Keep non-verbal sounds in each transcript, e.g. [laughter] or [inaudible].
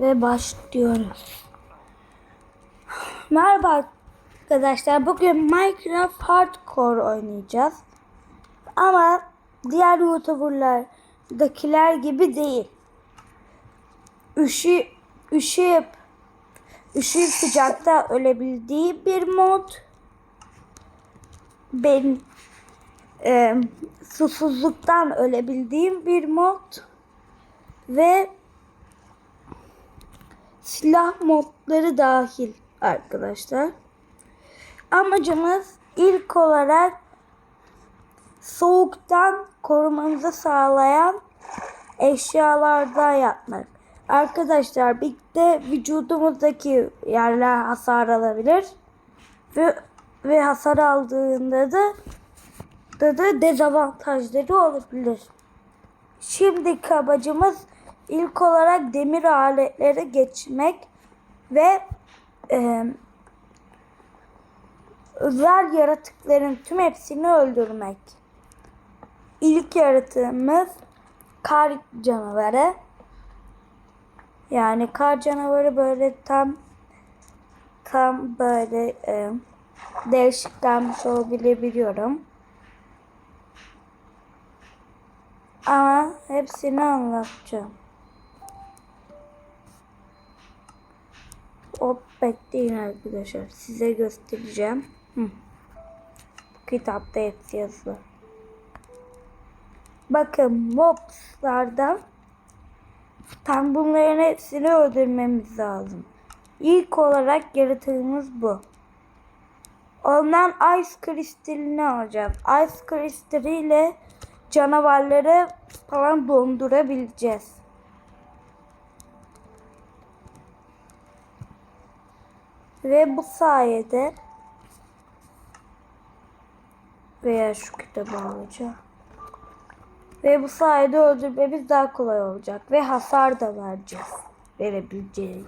Ve başlıyoruz. Merhaba arkadaşlar. Bugün Minecraft Hardcore oynayacağız. Ama diğer YouTuber'lardakiler gibi değil. Üşü, üşüyüp üşüyüp sıcakta ölebildiği bir mod. Ben e, susuzluktan ölebildiğim bir mod ve silah modları dahil arkadaşlar. Amacımız ilk olarak soğuktan korumamızı sağlayan eşyalardan yapmak. Arkadaşlar bir de vücudumuzdaki yerler hasar alabilir. Ve, ve hasar aldığında da da, da dezavantajları olabilir. Şimdi kabacımız ilk olarak demir aletlere geçmek ve e, özel yaratıkların tüm hepsini öldürmek. İlk yaratığımız kar canavarı. Yani kar canavarı böyle tam tam böyle e, değişiklenmiş olabilir. Ama hepsini anlatacağım. Hop bekleyin arkadaşlar. Size göstereceğim. Hı. Kitapta hepsi yazılı. Bakın mobslardan tam bunların hepsini öldürmemiz lazım. İlk olarak yaratığımız bu. Ondan ice kristalini alacağız. Ice kristaliyle canavarları falan dondurabileceğiz. Ve bu sayede veya şu kitabı alacağım. Ve bu sayede öldürmemiz daha kolay olacak. Ve hasar da vereceğiz. Verebileceğiz.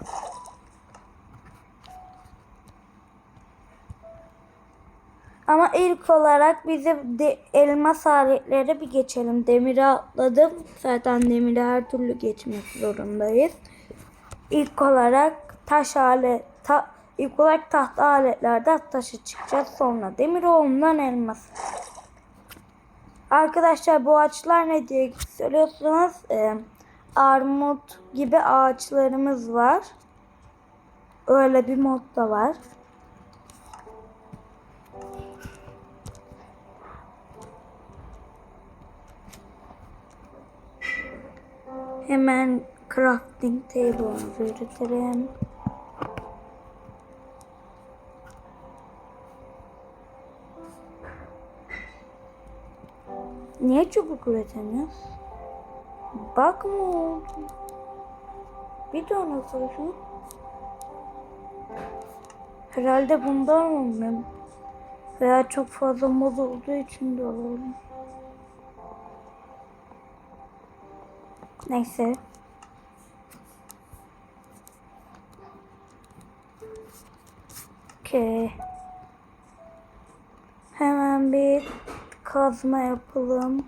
Ama ilk olarak bizim de elmas aletlere bir geçelim. Demiri atladım. Zaten demiri her türlü geçmek zorundayız. İlk olarak taş alet, ta, ilk olarak tahta aletlerde taşı çıkacağız. Sonra demir oğlundan elmas. Arkadaşlar bu ağaçlar ne diye söylüyorsunuz? Ee, armut gibi ağaçlarımız var. Öyle bir mod da var. Hemen crafting table'ımızı üretelim. Niye çubuk üretemiyoruz? Bak mı oldu? Bir ona sorun. Herhalde bundan olmuyor. Veya çok fazla mod olduğu için de olabilir. Neyse. Okey. Hemen bir kazma yapalım.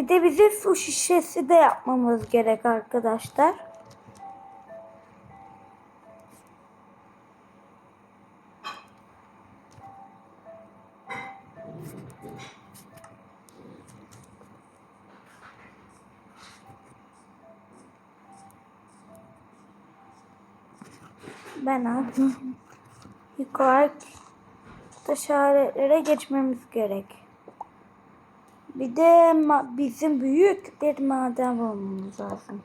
Bir de bize su şişesi de yapmamız gerek arkadaşlar. Ben aldım. Yukarı taş geçmemiz gerek. Bir de bizim büyük bir maden bulmamız lazım.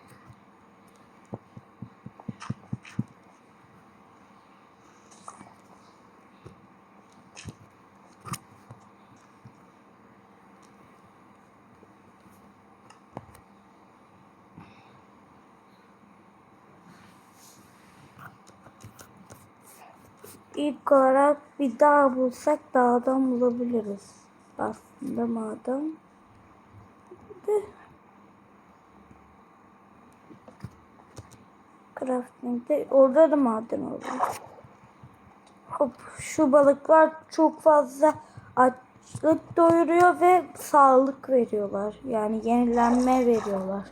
İlk olarak bir dağ bulsak dağdan bulabiliriz. Aslında maden. De. Crafting'de orada da maden olur. Hop, şu balıklar çok fazla açlık doyuruyor ve sağlık veriyorlar. Yani yenilenme veriyorlar.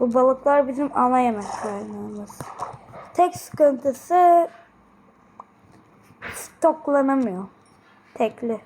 Bu balıklar bizim ana yemek kaynağımız. Tek sıkıntısı stoklanamıyor. Tekli.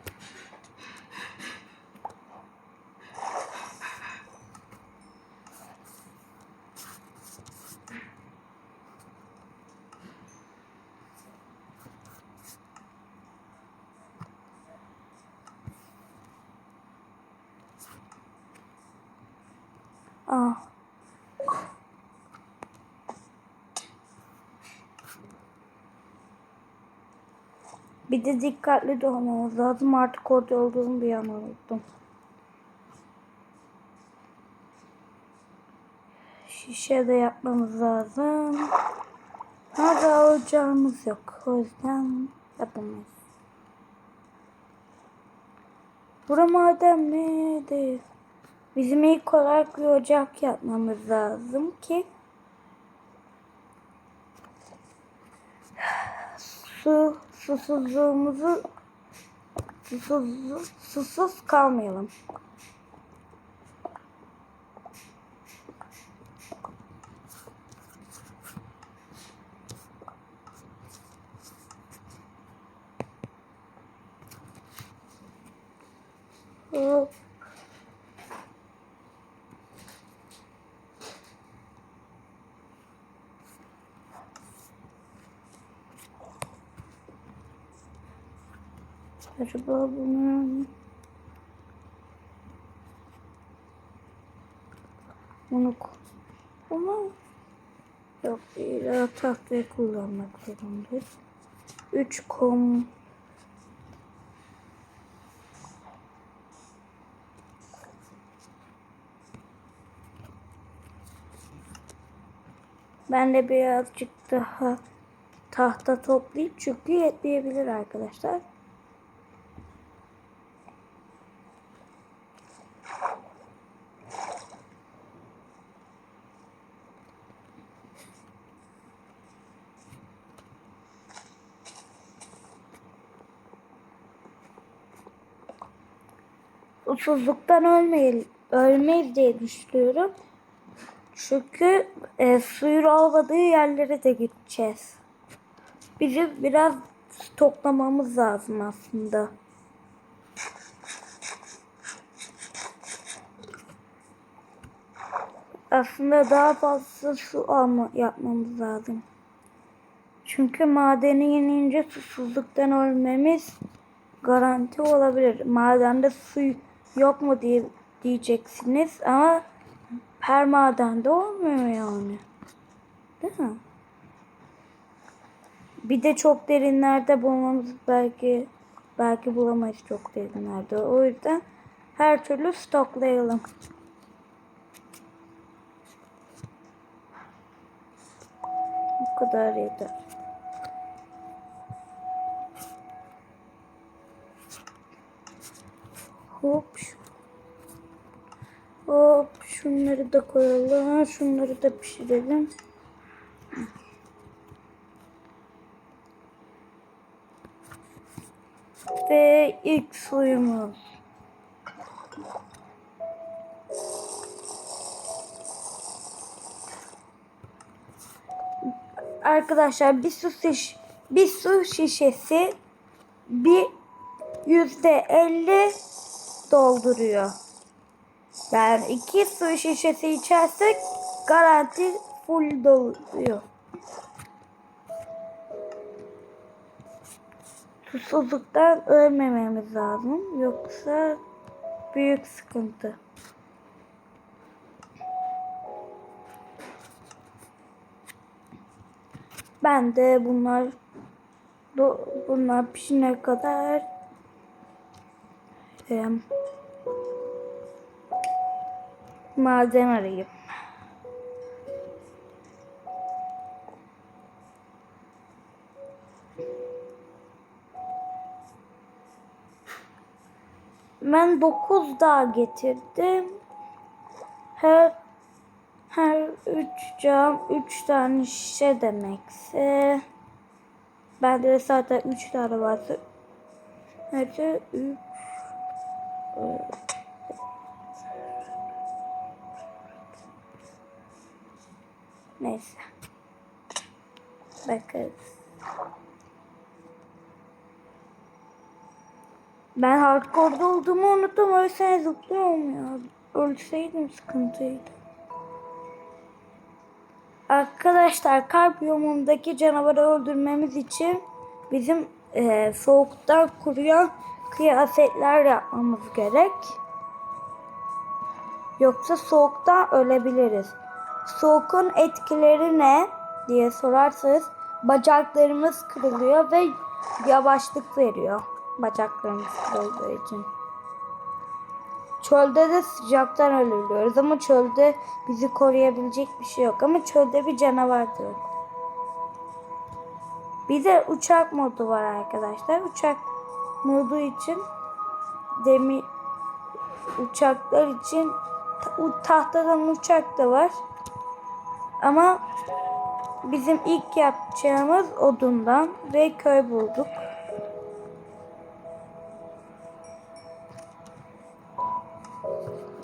Bir de dikkatli de olmamız lazım. Artık orada olduğumu bir an unuttum. Şişe de yapmamız lazım. Hala ocağımız yok. O yüzden yapamayız. Bura maden mi? Değil. Bizim ilk olarak bir ocak yapmamız lazım ki [sighs] su susuzluğumuzu susuz, susuz kalmayalım. Hop. Acaba bunu bunu ama yok illa tahtayı kullanmak zorundayız. 3 kom Ben de birazcık daha tahta toplayıp çünkü yetmeyebilir arkadaşlar. Susuzluktan ölmeyiz, ölmeyiz diye düşünüyorum. Çünkü e, suyun olmadığı yerlere de gideceğiz. Bizim biraz stoklamamız lazım aslında. Aslında daha fazla su alma yapmamız lazım. Çünkü madeni yenince susuzluktan ölmemiz garanti olabilir. Madende su yok mu diye diyeceksiniz ama her madende olmuyor yani. Değil mi? Bir de çok derinlerde bulmamız belki belki bulamayız çok derinlerde. O yüzden her türlü stoklayalım. Bu kadar yeter. Hop. Hop. Şunları da koyalım. Şunları da pişirelim. Ve ilk suyumuz. Arkadaşlar bir su şiş bir su şişesi bir yüzde elli dolduruyor. Yani iki su şişesi içersek garanti full doluyor. Susuzluktan ölmememiz lazım. Yoksa büyük sıkıntı. Ben de bunlar bunlar pişene kadar gram malzeme arayayım. Ben 9 daha getirdim. Her her 3 cam 3 tane şişe demekse bende de zaten 3 tane varsa her şey 3 Neyse. Bakarız. Ben hardcore'da olduğumu unuttum. Ölsene zıplıyorum ya. Ölseydim sıkıntıydı. Arkadaşlar kar biyomundaki canavarı öldürmemiz için bizim eee, soğuktan kuruyan kıyafetler yapmamız gerek. Yoksa soğuktan ölebiliriz. Soğukun etkileri ne diye sorarsanız bacaklarımız kırılıyor ve yavaşlık veriyor. Bacaklarımız kırıldığı için. Çölde de sıcaktan ölüyoruz ama çölde bizi koruyabilecek bir şey yok. Ama çölde bir canavardır. Bir de uçak modu var arkadaşlar. Uçak modu için demir uçaklar için tahtadan uçak da var. Ama bizim ilk yapacağımız odundan ve köy bulduk.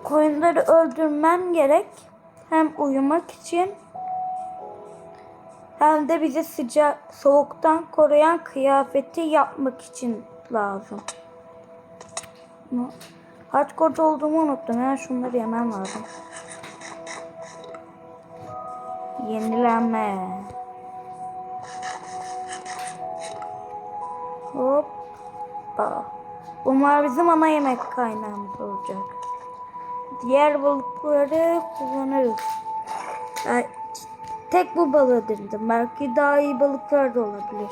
Koyunları öldürmem gerek. Hem uyumak için hem de bizi sıcak soğuktan koruyan kıyafeti yapmak için lazım. Hardcore olduğumu unuttum. Yani şunları yemem lazım. Yenilenme. Hoppa. Bunlar bizim ana yemek kaynağımız olacak. Diğer balıkları kullanırız. Yani tek bu balığı denedim. Belki daha iyi balıklar da olabilir.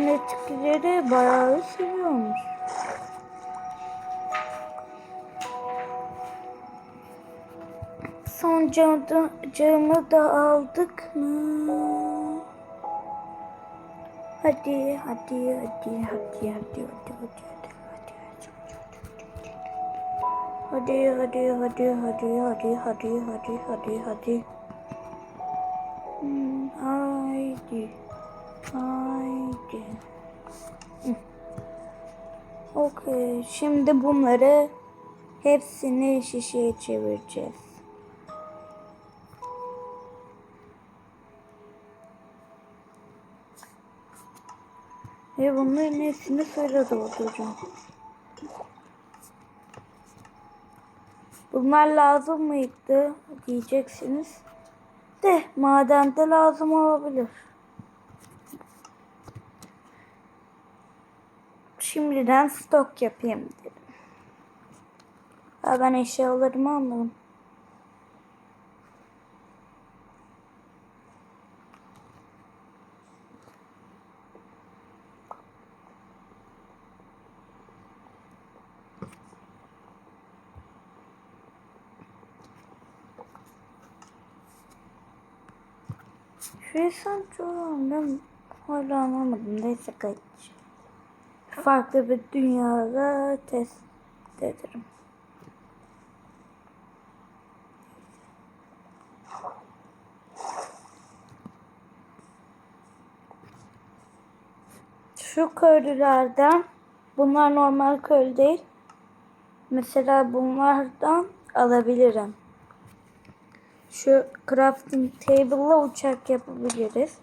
Bunların etkileri bayağı seviyormuş. Son camı, da aldık mı? Hadi, hadi, hadi, hadi, hadi, hadi, hadi, hadi, hadi, hadi, hadi, hadi, hadi, hadi, hadi, hadi, hadi. Hmm, haydi, haydi. Hmm. Okey, şimdi bunları hepsini şişeye çevireceğiz. Ve bunların hepsini suyla dolduracağım. Bunlar lazım mıydı diyeceksiniz. De madende lazım olabilir. Şimdiden stok yapayım dedim. Ha, ben eşyalarımı almadım. Şu insan çoğun ben hala anlamadım. Neyse kaç. Farklı bir dünyada test ederim. Şu köylülerden bunlar normal köylü değil. Mesela bunlardan alabilirim. Şu crafting table'la uçak yapabiliriz.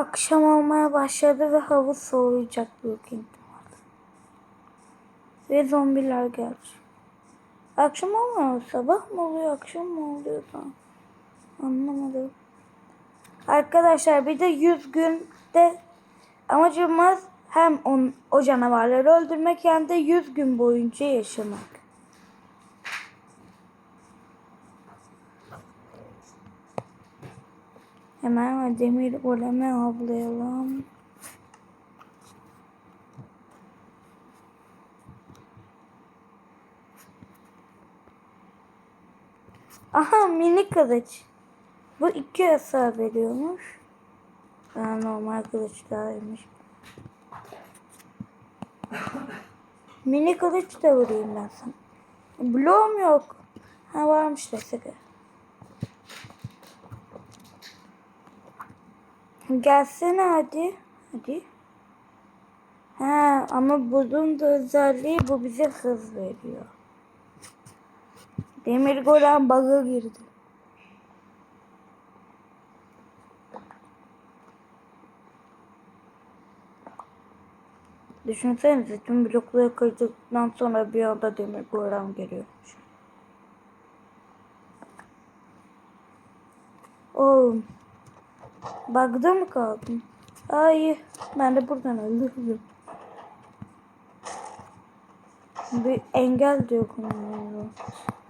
Akşam olmaya başladı ve hava soğuyacak büyük ihtimal. Ve zombiler gelecek. Akşam olmuyor sabah mı oluyor akşam mı oluyor da anlamadım. Arkadaşlar bir de 100 günde amacımız hem on, o canavarları öldürmek hem de 100 gün boyunca yaşamak. Hemen demir golemi avlayalım. Aha mini kılıç. Bu iki hasar veriyormuş. Ha, normal kılıçlarmış. Mini kılıç da vurayım ben sana. Bloğum yok. Ha varmış desek. Gelsene hadi. Hadi. Ha ama bunun da özelliği bu bize hız veriyor. Demir golem bug'a girdi. Düşünsenize tüm blokları kırdıktan sonra bir anda demir golem geliyormuş. Oğlum. Bug'da mı kaldın? Ay ben de buradan öldürdüm. Bir engel diyor konumunda.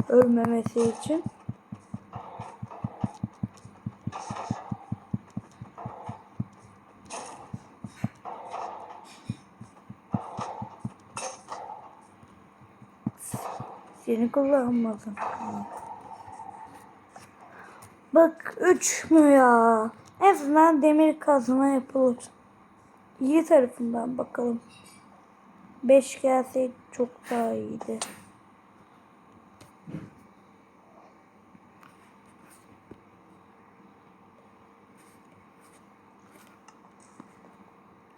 Ölmemesi için. Seni kullanmadım. Bak 3 mü ya? En azından demir kazma yapılır. İyi tarafından bakalım. 5 gelseydi çok daha iyiydi.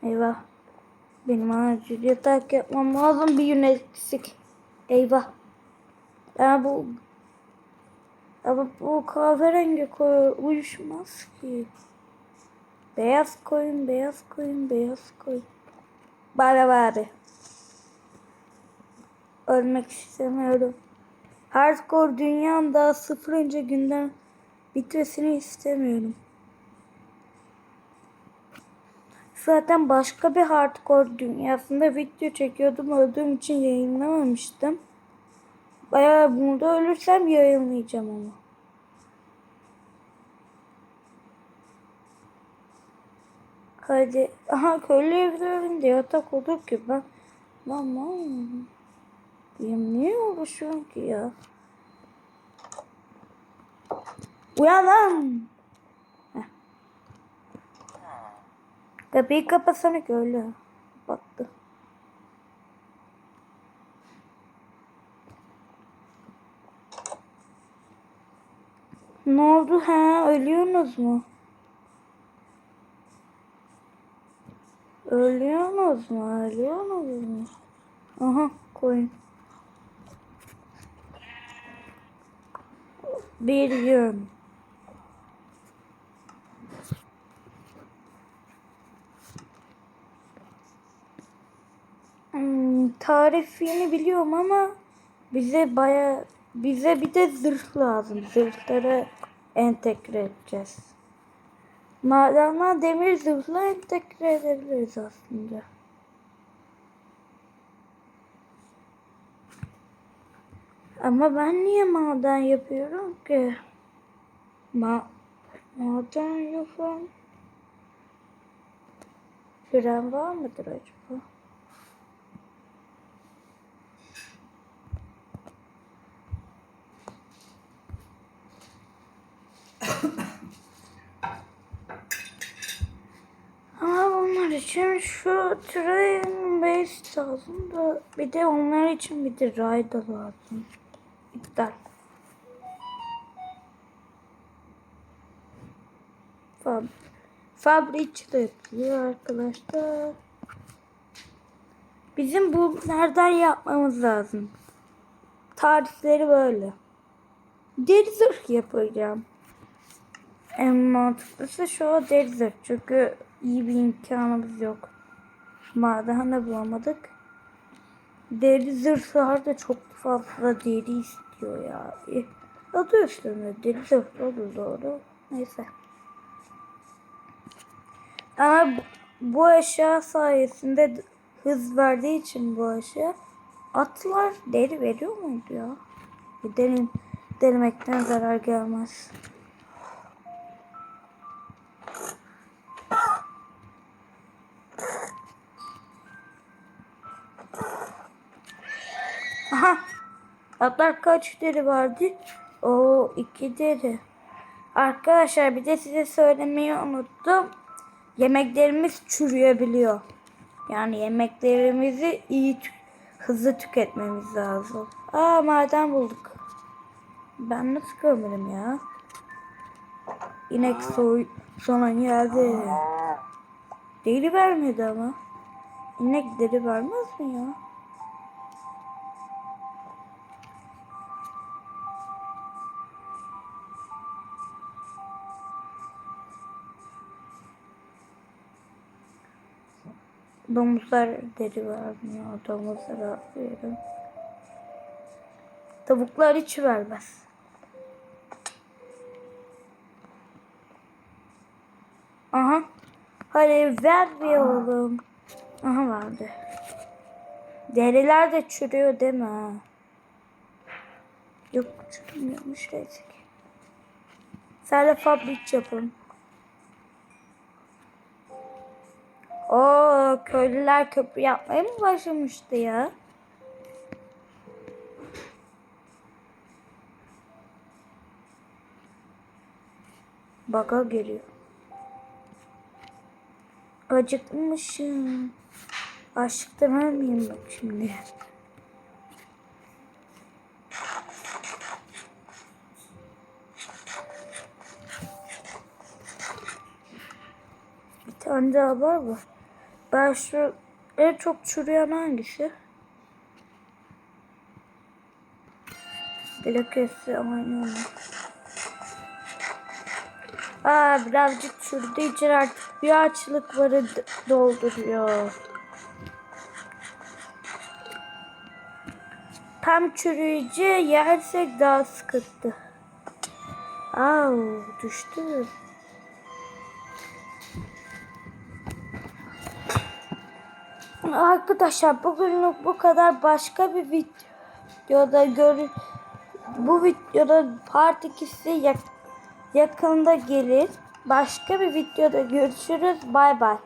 Eyvah. Benim acil yatak yapmam lazım. Bir gün eksik. Eyvah. Ya bu ama bu kahverengi koyu uyuşmaz ki. Beyaz koyun, beyaz koyun, beyaz koyun. Bari bari. Ölmek istemiyorum. Hardcore dünyanın daha sıfırıncı günden bitmesini istemiyorum. Zaten başka bir hardcore dünyasında video çekiyordum. Öldüğüm için yayınlamamıştım. Bayağı burada ölürsem yayınlayacağım ama. Hadi. Aha köylü evlerinde yatak olur ki ben. Aman. Benim niye uğraşıyorum ki ya? Uyan lan. Heh. Kapıyı kapatsana köylü. Battı. Ne oldu ha? Ölüyorsunuz mu? Ölüyorsunuz mu? Ölüyorsunuz mu? Aha koyun. Bir yön. Hmm, tarifini biliyorum ama bize baya bize bir de zırh lazım. Zırhları entegre edeceğiz. Madenler demir zırhla entegre edebiliriz aslında. Ama ben niye maden yapıyorum ki? Ma maden yapan fren var mıdır acaba? Ama bunlar için şu train base lazım da bir de onlar için bir de ride lazım. İptal. Fab Fabriç de yapılıyor arkadaşlar. Bizim bu nereden yapmamız lazım? Tarifleri böyle. Deri zırh yapacağım. En mantıklısı şu deri zırh. Çünkü iyi bir imkanımız yok. Maden de bulamadık. Deri zırhlar da çok fazla deri istiyor ya. E, Adı üstünde deri zırh olur doğru. Neyse. Ama bu, eşya sayesinde hız verdiği için bu eşya atlar deri veriyor muydu ya? Bir derin, denemekten zarar gelmez. Atlar kaç deri vardı? O iki deri. Arkadaşlar bir de size söylemeyi unuttum. yemeklerimiz çürüyebiliyor. Yani yemeklerimizi iyi hızlı tüketmemiz lazım. Aa maden bulduk. Ben nasıl görmedim ya? İnek soy sonra geldi. Deri vermedi ama. İnek deri vermez mi ya? Domuzlar deri vermiyor. Domuzlara atıyorum. Tavuklar hiç vermez. Aha. Hadi ver bir oğlum. Aha verdi. Deriler de çürüyor değil mi? Yok çürümüyormuş ki. Sadece fabrik yapın. Oo köylüler köprü yapmaya mı başlamıştı ya? Baka geliyor. Acıkmışım. Açlıktan ölmeyeyim bak şimdi. Bir tane daha var mı? Ben şu en çok çürüyen hangisi? Bilakisi aynı. Aa birazcık çürüdüğü için artık bir açlıkları dolduruyor. Tam çürüyücü yersek daha sıkıntı. Au düştü. Arkadaşlar bugünlük bu kadar başka bir videoda gör bu videoda part 2'si yak- yakında gelir. Başka bir videoda görüşürüz. Bay bay.